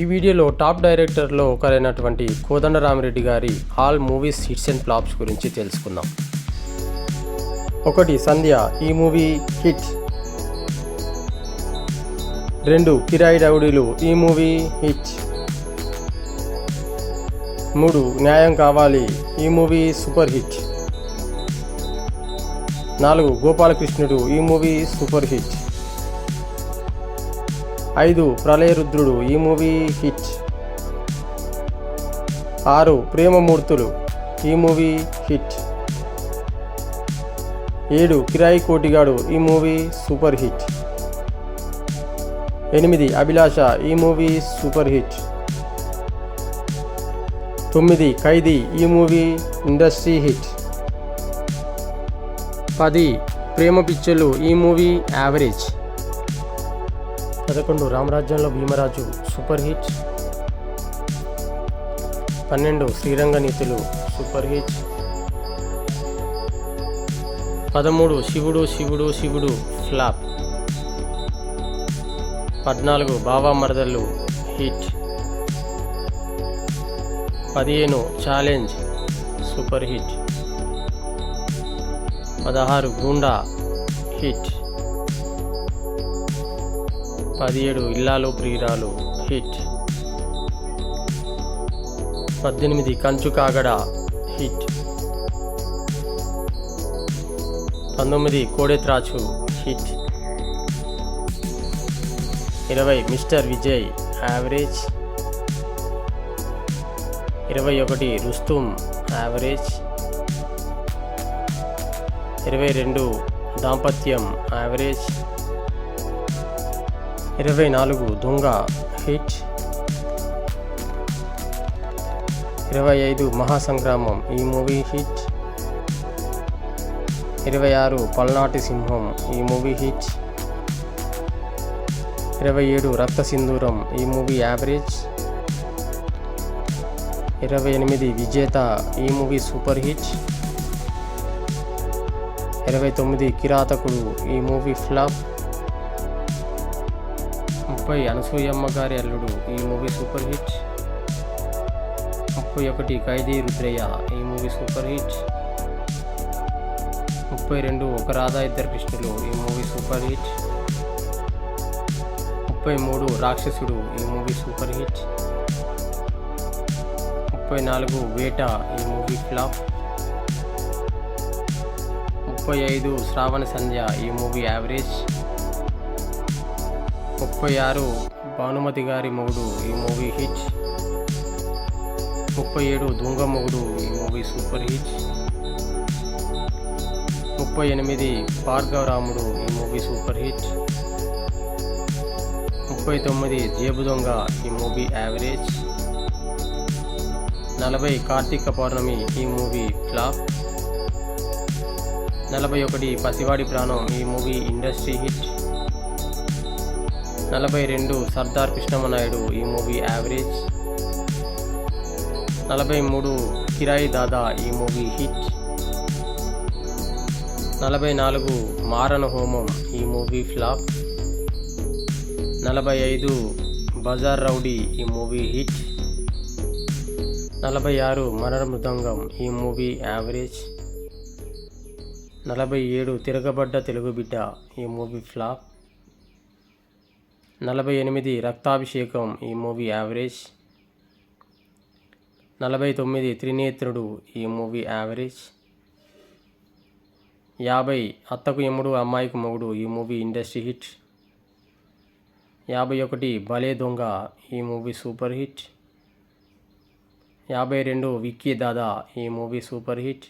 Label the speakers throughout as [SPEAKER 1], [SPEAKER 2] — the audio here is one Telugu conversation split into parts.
[SPEAKER 1] ఈ వీడియోలో టాప్ డైరెక్టర్లో ఒకరైనటువంటి కోదండరామిరెడ్డి గారి all movies hits and flops గురించి తెలుసుకుందాం. ఒకటి సంధ్య ఈ మూవీ హిట్. రెండు కిరాయి డౌడీలు ఈ మూవీ హిట్. మూడు న్యాయం కావాలి ఈ మూవీ సూపర్ హిట్. నాలుగు గోపాలకృష్ణుడు ఈ మూవీ సూపర్ హిట్. ఐదు ప్రళయరుద్రుడు ఈ మూవీ హిట్. ఆరు ప్రేమమూర్తులు ఈ మూవీ హిట్. ఏడు కిరాయి కోటిగాడు ఈ మూవీ సూపర్ హిట్. ఎనిమిది అభిలాష ఈ మూవీ సూపర్ హిట్. తొమ్మిది ఖైదీ ఈ మూవీ ఇండస్ట్రీ హిట్. పది ప్రేమ పిక్చర్లు ఈ మూవీ యావరేజ్. పదకొండు రామరాజ్యంలో భీమరాజు సూపర్ హిట్. పన్నెండు శ్రీరంగ నీతులు సూపర్ హిట్. పదమూడు శివుడు శివుడు శివుడు ఫ్లాప్. పద్నాలుగు బాబా మరదళ్ళు హిట్. పదిహేను ఛాలెంజ్ సూపర్ హిట్. పదహారు గూండా హిట్. పదిహేడు ఇల్లాలు ప్రియురాలు. హిట్. పద్దెనిమిది కంచు కాగడ. హిట్. పంతొమ్మిది కోడెత్రాచు. హిట్. ఇరవై మిస్టర్ విజయ్. యావరేజ్. ఇరవై ఒకటి రుస్తుం. యావరేజ్. ఇరవై రెండు దాంపత్యం. యావరేజ్. ఇరవై నాలుగు దొంగ హిట్. ఇరవై ఐదు మహాసంగ్రామం ఈ మూవీ హిట్. ఇరవై ఆరు పల్నాటి సింహం ఈ మూవీ హిట్. ఇరవై ఏడు రక్త సింధూరం ఈ మూవీ యావరేజ్. ఇరవై ఎనిమిది విజేత ఈ మూవీ సూపర్ హిట్. ఇరవై తొమ్మిది కిరాతకుడు ఈ మూవీ ఫ్లాప్. ముప్పై అనసూయమ్మ గారి అల్లుడు. ఈ మూవీ సూపర్ హిట్. ముప్పై ఒకటి ఖైదీ రుద్రయ్య. ఈ మూవీ సూపర్ హిట్. ముప్పై రెండు ఒక రాధా ఇద్దరు కృష్ణులు. ఈ మూవీ సూపర్ హిట్. ముప్పై మూడు రాక్షసుడు. ఈ మూవీ సూపర్ హిట్. ముప్పై నాలుగు వేట. ఈ మూవీ ఫ్లాప్. ముప్పై ఐదు శ్రావణ సంధ్య. ఈ మూవీ యావరేజ్. ముప్పై ఆరు భానుమతి గారి మొగుడు ఈ మూవీ హిట్. ముప్పై ఏడు దొంగ మొగుడు ఈ మూవీ సూపర్ హిట్. ముప్పై ఎనిమిది భార్గవరాముడు ఈ మూవీ సూపర్ హిట్. ముప్పై తొమ్మిది జేబు దొంగ ఈ మూవీ యావరేజ్. నలభై కార్తీక పౌర్ణమి ఈ మూవీ ఫ్లాప్. నలభై ఒకటి పసివాడి ప్రాణం ఈ మూవీ ఇండస్ట్రీ హిట్. నలభై రెండు సర్దార్ కృష్ణమనాయుడు ఈ మూవీ యావరేజ్. నలభై మూడు కిరాయి దాదా ఈ మూవీ హిట్. నలభై నాలుగు మారణ హోమం ఈ మూవీ ఫ్లాప్. నలభై ఐదు బజార్ రౌడీ ఈ మూవీ హిట్. నలభై ఆరు మరణ మృదంగం ఈ మూవీ యావరేజ్. నలభై ఏడు తిరగబడ్డ తెలుగు బిడ్డ ఈ మూవీ ఫ్లాప్. నలభై ఎనిమిది రక్తాభిషేకం ఈ మూవీ యావరేజ్. నలభై తొమ్మిది త్రినేత్రుడు ఈ మూవీ యావరేజ్. యాభై అత్తకు ఎముడు అమ్మాయికి మొగుడు ఈ మూవీ ఇండస్ట్రీ హిట్. యాభై ఒకటి భలే దొంగ ఈ మూవీ సూపర్ హిట్. యాభై రెండు విక్కీ దాదా ఈ మూవీ సూపర్ హిట్.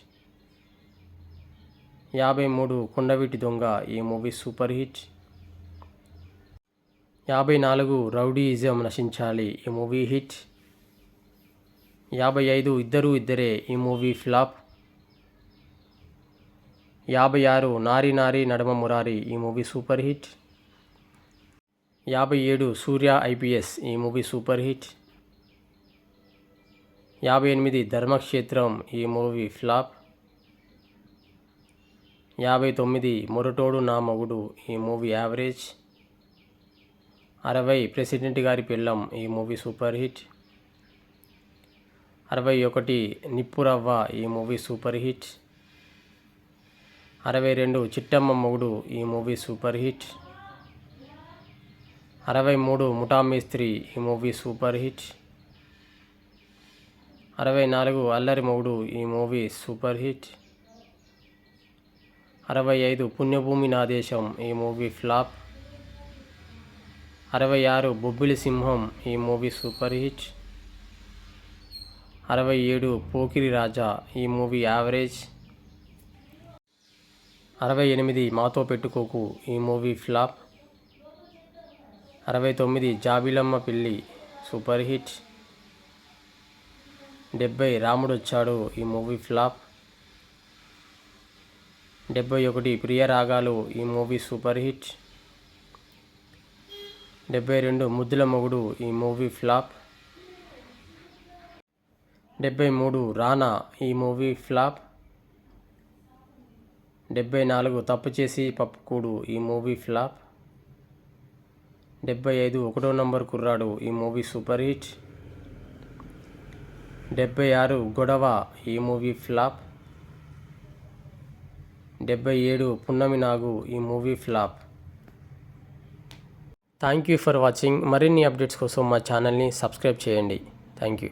[SPEAKER 1] యాభై మూడు కొండవీటి దొంగ ఈ మూవీ సూపర్ హిట్. యాభై నాలుగు రౌడీయిజం నశించాలి ఈ మూవీ హిట్. యాభై ఐదు ఇద్దరు ఇద్దరే ఈ మూవీ ఫ్లాప్. యాభై ఆరు నారి నారి నడమ మురారి ఈ మూవీ సూపర్ హిట్. యాభై ఏడు సూర్య ఐపీఎస్ ఈ మూవీ సూపర్ హిట్. యాభై ఎనిమిది ధర్మక్షేత్రం ఈ మూవీ ఫ్లాప్. యాభై తొమ్మిది మొరటోడు నా మగుడు ఈ మూవీ యావరేజ్. అరవై ప్రెసిడెంట్ గారి పెళ్ళం ఈ మూవీ సూపర్ హిట్. అరవై ఒకటి నిప్పురవ్వ ఈ మూవీ సూపర్ హిట్. అరవై రెండు చిట్టమ్మ మొగుడు ఈ మూవీ సూపర్ హిట్. అరవై మూడు ముఠామిస్త్రి ఈ మూవీ సూపర్ హిట్. అరవై నాలుగు అల్లరి మొగుడు ఈ మూవీ సూపర్ హిట్. అరవై ఐదు పుణ్యభూమి నా దేశం ఈ మూవీ ఫ్లాప్. అరవై ఆరు బొబ్బిలి సింహం ఈ మూవీ సూపర్ హిట్. అరవై ఏడు పోకిరి రాజా ఈ మూవీ యావరేజ్. అరవై ఎనిమిది మాతో పెట్టుకోకు ఈ మూవీ ఫ్లాప్. అరవై తొమ్మిది జాబిలమ్మ పిల్లి సూపర్ హిట్. డెబ్బై రాముడొచ్చాడు ఈ మూవీ ఫ్లాప్. డెబ్బై ఒకటి ప్రియ రాగాలు ఈ మూవీ సూపర్ హిట్. డెబ్బై రెండు ముద్దుల మొగుడు ఈ మూవీ ఫ్లాప్. డెబ్బై మూడు రానా ఈ మూవీ ఫ్లాప్. డెబ్బై నాలుగు తప్పు చేసి పప్పుకూడు ఈ మూవీ ఫ్లాప్. డెబ్బై ఐదు ఒకటో నంబర్ కుర్రాడు ఈ మూవీ సూపర్ హిట్. డెబ్బై ఆరు గొడవ ఈ మూవీ ఫ్లాప్. డెబ్బై ఏడు పున్నమి నాగు ఈ movie flop. Thank you for watching మరిన్ని అప్డేట్స్ కోసం మా ఛానల్ని సబ్స్క్రైబ్ చేయండి. Thank you